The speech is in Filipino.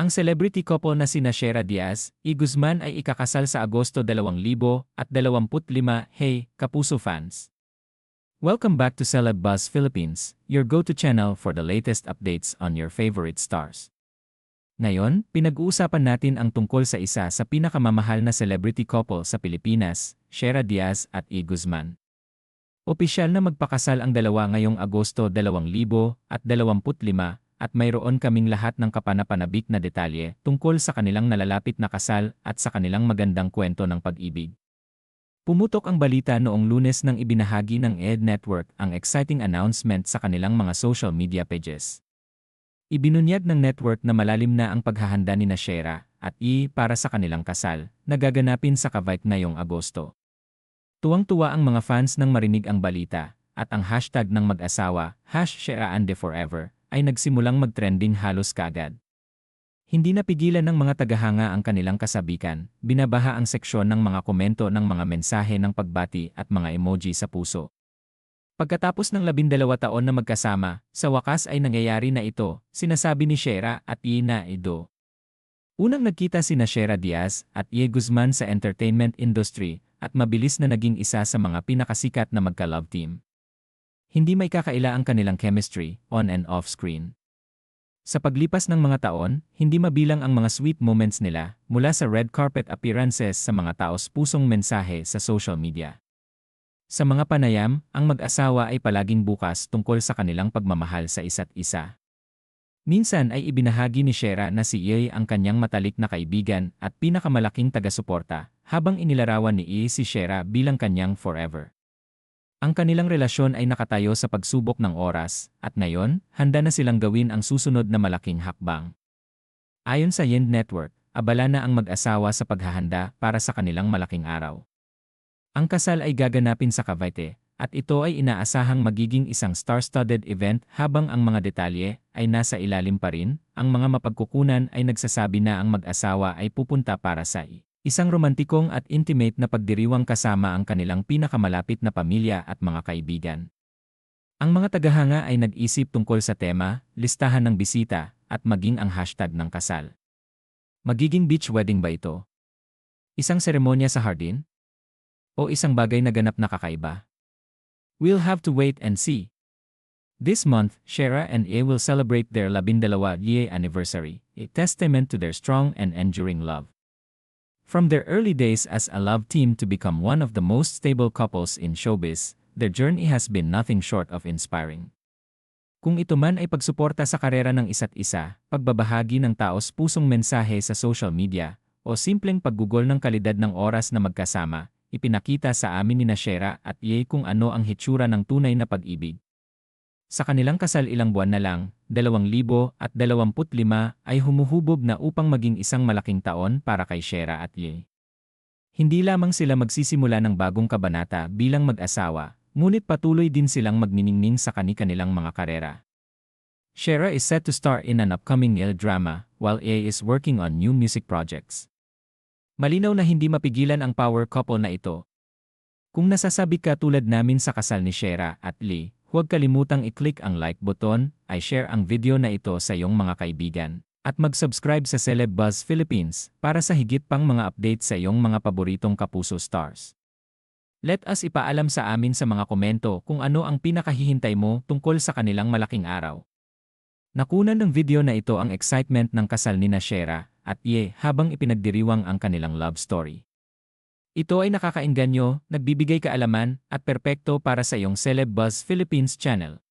Ang celebrity couple na sina Shera Diaz, E. Guzman ay ikakasal sa Agosto 2025. Hey, Kapuso fans! Welcome back to Celeb Buzz Philippines, your go-to channel for the latest updates on your favorite stars. Ngayon, pinag-uusapan natin ang tungkol sa isa sa pinakamamahal na celebrity couple sa Pilipinas, Shera Diaz at E. Guzman. Opisyal na magpakasal ang dalawa ngayong Agosto 2025 at mayroon kaming lahat ng kapanapanabik na detalye tungkol sa kanilang nalalapit na kasal at sa kanilang magandang kwento ng pag-ibig. Pumutok ang balita noong lunes nang ibinahagi ng ED Network ang exciting announcement sa kanilang mga social media pages. Ibinunyag ng network na malalim na ang paghahanda ni Nashera at E para sa kanilang kasal na gaganapin sa Cavite ngayong Agosto. Tuwang-tuwa ang mga fans nang marinig ang balita at ang hashtag ng mag-asawa, hash Forever, ay nagsimulang mag-trending halos kagad. Hindi napigilan ng mga tagahanga ang kanilang kasabikan, binabaha ang seksyon ng mga komento ng mga mensahe ng pagbati at mga emoji sa puso. Pagkatapos ng labindalawa taon na magkasama, sa wakas ay nangyayari na ito, sinasabi ni Shera at Ina Edo. Unang nagkita si Shera Diaz at Ie Guzman sa entertainment industry at mabilis na naging isa sa mga pinakasikat na magka-love team hindi may kakaila ang kanilang chemistry, on and off screen. Sa paglipas ng mga taon, hindi mabilang ang mga sweet moments nila mula sa red carpet appearances sa mga taos pusong mensahe sa social media. Sa mga panayam, ang mag-asawa ay palaging bukas tungkol sa kanilang pagmamahal sa isa't isa. Minsan ay ibinahagi ni Shera na si Ye ang kanyang matalik na kaibigan at pinakamalaking taga-suporta, habang inilarawan ni Ye si Shera bilang kanyang forever. Ang kanilang relasyon ay nakatayo sa pagsubok ng oras, at ngayon, handa na silang gawin ang susunod na malaking hakbang. Ayon sa Yend Network, abala na ang mag-asawa sa paghahanda para sa kanilang malaking araw. Ang kasal ay gaganapin sa Cavite, at ito ay inaasahang magiging isang star-studded event habang ang mga detalye ay nasa ilalim pa rin, ang mga mapagkukunan ay nagsasabi na ang mag-asawa ay pupunta para sa i. Isang romantikong at intimate na pagdiriwang kasama ang kanilang pinakamalapit na pamilya at mga kaibigan. Ang mga tagahanga ay nag-isip tungkol sa tema, listahan ng bisita, at maging ang hashtag ng kasal. Magiging beach wedding ba ito? Isang seremonya sa hardin? O isang bagay na ganap na kakaiba? We'll have to wait and see. This month, Shera and A will celebrate their labindalawa year anniversary, a testament to their strong and enduring love. From their early days as a love team to become one of the most stable couples in showbiz, their journey has been nothing short of inspiring. Kung ito man ay pagsuporta sa karera ng isa't isa, pagbabahagi ng taos pusong mensahe sa social media, o simpleng paggugol ng kalidad ng oras na magkasama, ipinakita sa amin ni Nashera at Ye kung ano ang hitsura ng tunay na pag-ibig. Sa kanilang kasal ilang buwan na lang, 2025 ay humuhubog na upang maging isang malaking taon para kay Shera at Ye. Hindi lamang sila magsisimula ng bagong kabanata bilang mag-asawa, ngunit patuloy din silang magniningning sa kani-kanilang mga karera. Shera is set to star in an upcoming Yale drama, while Ye is working on new music projects. Malinaw na hindi mapigilan ang power couple na ito. Kung nasasabi ka tulad namin sa kasal ni Shera at Lee, Huwag kalimutang i-click ang like button, ay share ang video na ito sa iyong mga kaibigan, at mag-subscribe sa Celeb Buzz Philippines para sa higit pang mga update sa iyong mga paboritong kapuso stars. Let us ipaalam sa amin sa mga komento kung ano ang pinakahihintay mo tungkol sa kanilang malaking araw. Nakunan ng video na ito ang excitement ng kasal ni Nashera at Ye habang ipinagdiriwang ang kanilang love story. Ito ay nakakainganyo, nagbibigay kaalaman, at perpekto para sa iyong Celeb Buzz Philippines channel.